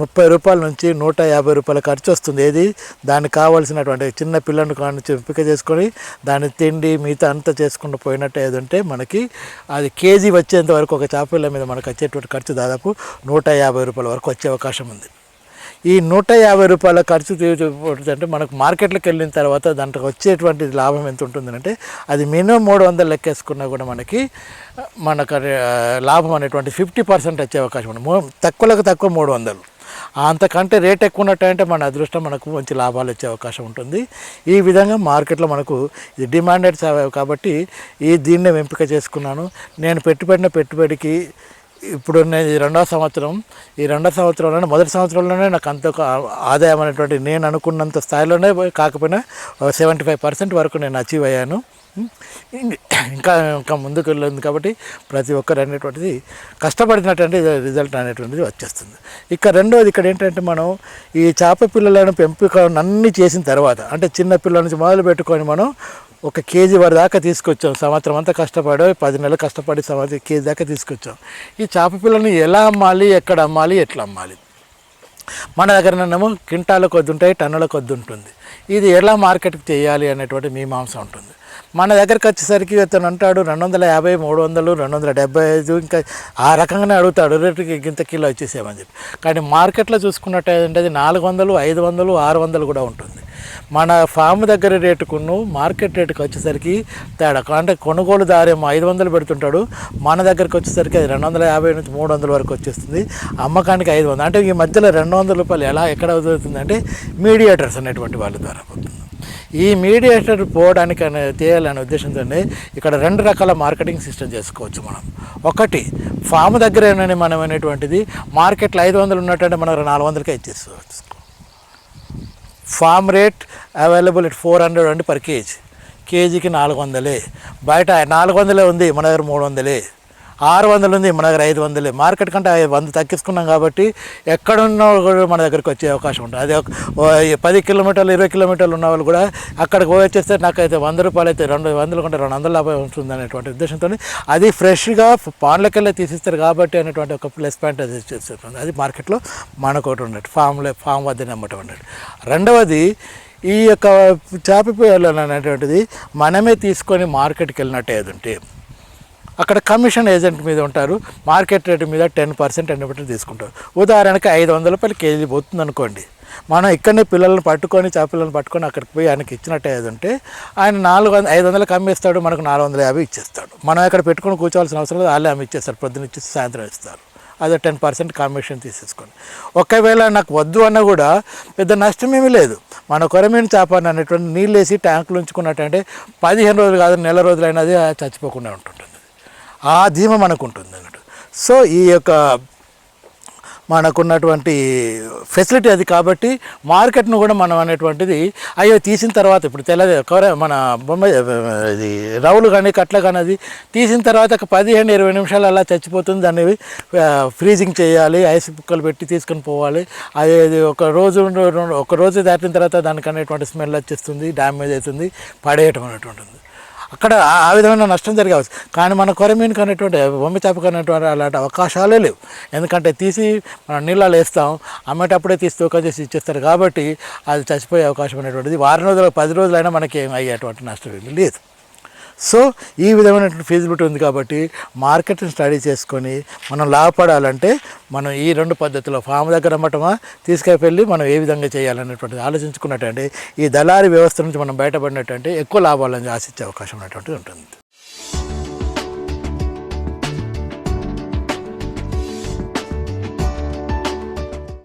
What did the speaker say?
ముప్పై రూపాయల నుంచి నూట యాభై రూపాయల ఖర్చు వస్తుంది. ఏది? దానికి కావాల్సినటువంటి చిన్న పిల్లలను కాని ఎంపిక చేసుకొని దాని తిండి మిగతా అంతా చేసుకుంటూ పోయినట్టు ఏదంటే మనకి అది కేజీ వచ్చేంత వరకు ఒక చేపల మీద మనకు వచ్చేటువంటి ఖర్చు దాదాపు నూట యాభై రూపాయల వరకు వచ్చే అవకాశం ఉంది. ఈ నూట యాభై రూపాయల ఖర్చు అంటే మనకు మార్కెట్లోకి వెళ్ళిన తర్వాత దాంట్లో వచ్చేటువంటి లాభం ఎంత ఉంటుందంటే అది మినిమం మూడు వందలు లెక్కేసుకున్నా కూడా మనకి మనకు లాభం అనేటువంటి ఫిఫ్టీ పర్సెంట్ వచ్చే అవకాశం ఉంది. తక్కువలకు తక్కువ మూడు వందలు. అంతకంటే రేట్ ఎక్కువ ఉన్నట్టంటే మన అదృష్టం మనకు మంచి లాభాలు వచ్చే అవకాశం ఉంటుంది. ఈ విధంగా మార్కెట్లో మనకు ఇది డిమాండెడ్ కాబట్టి ఈ దీన్నే ఎంపిక చేసుకున్నాను. నేను పెట్టుబడిన పెట్టుబడికి ఇప్పుడు నేను ఈ రెండవ సంవత్సరం ఈ రెండవ సంవత్సరంలోనే మొదటి సంవత్సరంలోనే నాకు అంత ఒక ఆదాయం అనేటువంటి నేను అనుకున్నంత స్థాయిలోనే కాకపోయినా సెవెంటీ ఫైవ్ పర్సెంట్ వరకు నేను అచీవ్ అయ్యాను. ఇంకా ఇంకా ముందుకు వెళ్ళింది కాబట్టి ప్రతి ఒక్కరు అనేటువంటిది కష్టపడినటువంటి రిజల్ట్ అనేటువంటిది వచ్చేస్తుంది. ఇక రెండోది ఇక్కడ ఏంటంటే మనం ఈ చేప పిల్లలను పెంపిక అన్నీ చేసిన తర్వాత అంటే చిన్న పిల్లల నుంచి మొదలు పెట్టుకొని మనం ఒక కేజీ వారి దాకా తీసుకొచ్చాం. సంవత్సరం అంతా కష్టపడి పది నెలలు కష్టపడి సంవత్సరం కేజీ దాకా తీసుకొచ్చాం. ఈ చేప పిల్లల్ని ఎలా అమ్మాలి ఎక్కడ అమ్మాలి ఎట్లా అమ్మాలి? మన దగ్గరనేమో క్వింటాల కొద్ది ఉంటాయి టన్నుల కొద్ది ఉంటుంది. ఇది ఎలా మార్కెట్కి చేయాలి అనేటువంటి మీమాంస ఉంటుంది. మన దగ్గరికి వచ్చేసరికి అతను అంటాడు రెండు వందల యాభై మూడు వందలు రెండు వందల డెబ్బై ఐదు ఇంకా ఆ రకంగానే అడుగుతాడు రేటుకి ఇంత కిలో వచ్చేసేమని చెప్పి. కానీ మార్కెట్లో చూసుకున్నట్టు అది నాలుగు వందలు ఐదు వందలు ఆరు వందలు కూడా ఉంటుంది. మన ఫామ్ దగ్గర రేటుకును మార్కెట్ రేటుకి వచ్చేసరికి తేడా. అంటే కొనుగోలుదారేమో ఐదు వందలు పెడుతుంటాడు. మన దగ్గరకు వచ్చేసరికి అది రెండు వందల యాభై నుంచి మూడు వందల వరకు వచ్చేస్తుంది. అమ్మకానికి ఐదు వందలు. అంటే ఈ మధ్యలో రెండు వందల రూపాయలు ఎలా ఎక్కడ అవుతుంది అంటే మీడియేటర్స్ అనేటువంటి వాళ్ళ ద్వారా పోతుంది. ఈ మీడియేటర్ పోవడానికి అనే చేయాలనే ఉద్దేశంతోనే ఇక్కడ రెండు రకాల మార్కెటింగ్ సిస్టమ్ చేసుకోవచ్చు మనం. ఒకటి ఫామ్ దగ్గరేనని మనం అనేటువంటిది మార్కెట్లో ఐదు వందలు ఉన్నట్టంటే మనం నాలుగు వందలకే ఇచ్చేసుకోవచ్చు. Farm rate available it four hundred అండి పర్ కేజీ. కేజీకి నాలుగు వందలే. బయట నాలుగు వందలే ఉంది మన దగ్గర మూడు వందలే. ఆరు వందలు ఉంది మన దగ్గర ఐదు వందలే. మార్కెట్ కంటే ఐదు వంద తగ్గించుకున్నాం కాబట్టి ఎక్కడున్నా కూడా మన దగ్గరికి వచ్చే అవకాశం ఉంటుంది. అది ఒక పది కిలోమీటర్లు ఇరవై కిలోమీటర్లు ఉన్న వాళ్ళు కూడా అక్కడికి పోయి వచ్చేస్తే నాకైతే వంద రూపాయలు అయితే రెండు వందలు కంటే రెండు వందల యాభై ఉంటుంది అనేటువంటి ఉద్దేశంతో అది ఫ్రెష్గా పాన్లకెళ్ళే తీసిస్తారు కాబట్టి అనేటువంటి ఒక ప్లస్ పాయింట్ అది చేస్తుంది. అది మార్కెట్లో మనకు ఒకటి ఉన్నట్టు ఫామ్లో ఫామ్ వద్దనే అమ్మటం ఉండేది. రెండవది ఈ యొక్క చేప అనేటువంటిది మనమే తీసుకొని మార్కెట్కి వెళ్ళినట్టు ఏది ఉంటే అక్కడ కమిషన్ ఏజెంట్ మీద ఉంటారు. మార్కెట్ రేటు మీద టెన్ పర్సెంట్ అనేటువంటి తీసుకుంటారు. ఉదాహరణకి ఐదు వందల రూపాయలు కేజీ పోతుంది అనుకోండి మనం ఇక్కడనే పిల్లల్ని పట్టుకొని చేపలను పట్టుకొని అక్కడికి పోయి ఆయనకి ఇచ్చినట్టు ఏదంటే ఆయన నాలుగు వంద ఐదు వందలకు అమ్మేస్తాడు మనకు నాలుగు వందల యాభై ఇచ్చేస్తాడు. మనం ఇక్కడ పెట్టుకొని కూర్చోవాల్సిన అవసరం లేదు వాళ్ళే అమ్మి ఇచ్చేస్తారు పొద్దున ఇచ్చేసి సాయంత్రం ఇస్తారు. అదే టెన్ పర్సెంట్ కమిషన్ తీసేసుకొని ఒకవేళ నాకు వద్దు అన్నా కూడా పెద్ద నష్టం ఏమీ లేదు. మన కొరమైన చేప అనేటువంటి నీళ్ళు వేసి ట్యాంకులు ఉంచుకున్నట్టంటే పదిహేను రోజులు కాదు నెల రోజులైనా అది చచ్చిపోకుండా ఉంటుంది. ఆ ధీమ మనకు ఉంటుంది అన్నట్టు సో ఈ యొక్క మనకున్నటువంటి ఫెసిలిటీ అది కాబట్టి మార్కెట్ను కూడా మనం అనేటువంటిది అయ్యో తీసిన తర్వాత ఇప్పుడు తెల్లది కొర మన బొమ్మ ఇది రౌలు కానీ కట్ల కానీ అది తీసిన తర్వాత ఒక పదిహేను ఇరవై నిమిషాలు అలా చచ్చిపోతుంది. దాన్ని ఫ్రీజింగ్ చేయాలి ఐస్ బుక్కలు పెట్టి తీసుకొని పోవాలి. అది అది ఒక రోజు ఒక రోజు దాటిన తర్వాత దానికి అనేటువంటి స్మెల్ వచ్చేస్తుంది డ్యామేజ్ అవుతుంది పడేయటం అనేటువంటిది. అక్కడ ఆ- విధమైన నష్టం జరగవచ్చు. కానీ మన కొరమీనుకు అనేటువంటి బొమ్మ చేపకు అనేటువంటి అలాంటి అవకాశాలే లేవు. ఎందుకంటే తీసి మనం నీళ్ళలో వేస్తాం అమ్మేటప్పుడే తీసి తూకం చేసి ఇచ్చేస్తారు కాబట్టి అది చచ్చిపోయే అవకాశం అనేటువంటిది వారం రోజులు పది రోజులైనా మనకి ఏం అయ్యేటువంటి నష్టం లేదు. సో ఈ విధమైనటువంటి ఫీజిబిలిటీ ఉంది కాబట్టి మార్కెట్ని స్టడీ చేసుకొని మనం లాభపడాలంటే మనం ఈ రెండు పద్ధతిలో ఫామ్ దగ్గర అమ్మటమా తీసుకెళ్ళి మనం ఏ విధంగా చేయాలనేటువంటిది ఆలోచించుకున్నట్టంటే ఈ దళారీ వ్యవస్థ నుంచి మనం బయటపడినట్టంటే ఎక్కువ లాభాలను ఆశించే అవకాశం అనేటువంటిది ఉంటుంది.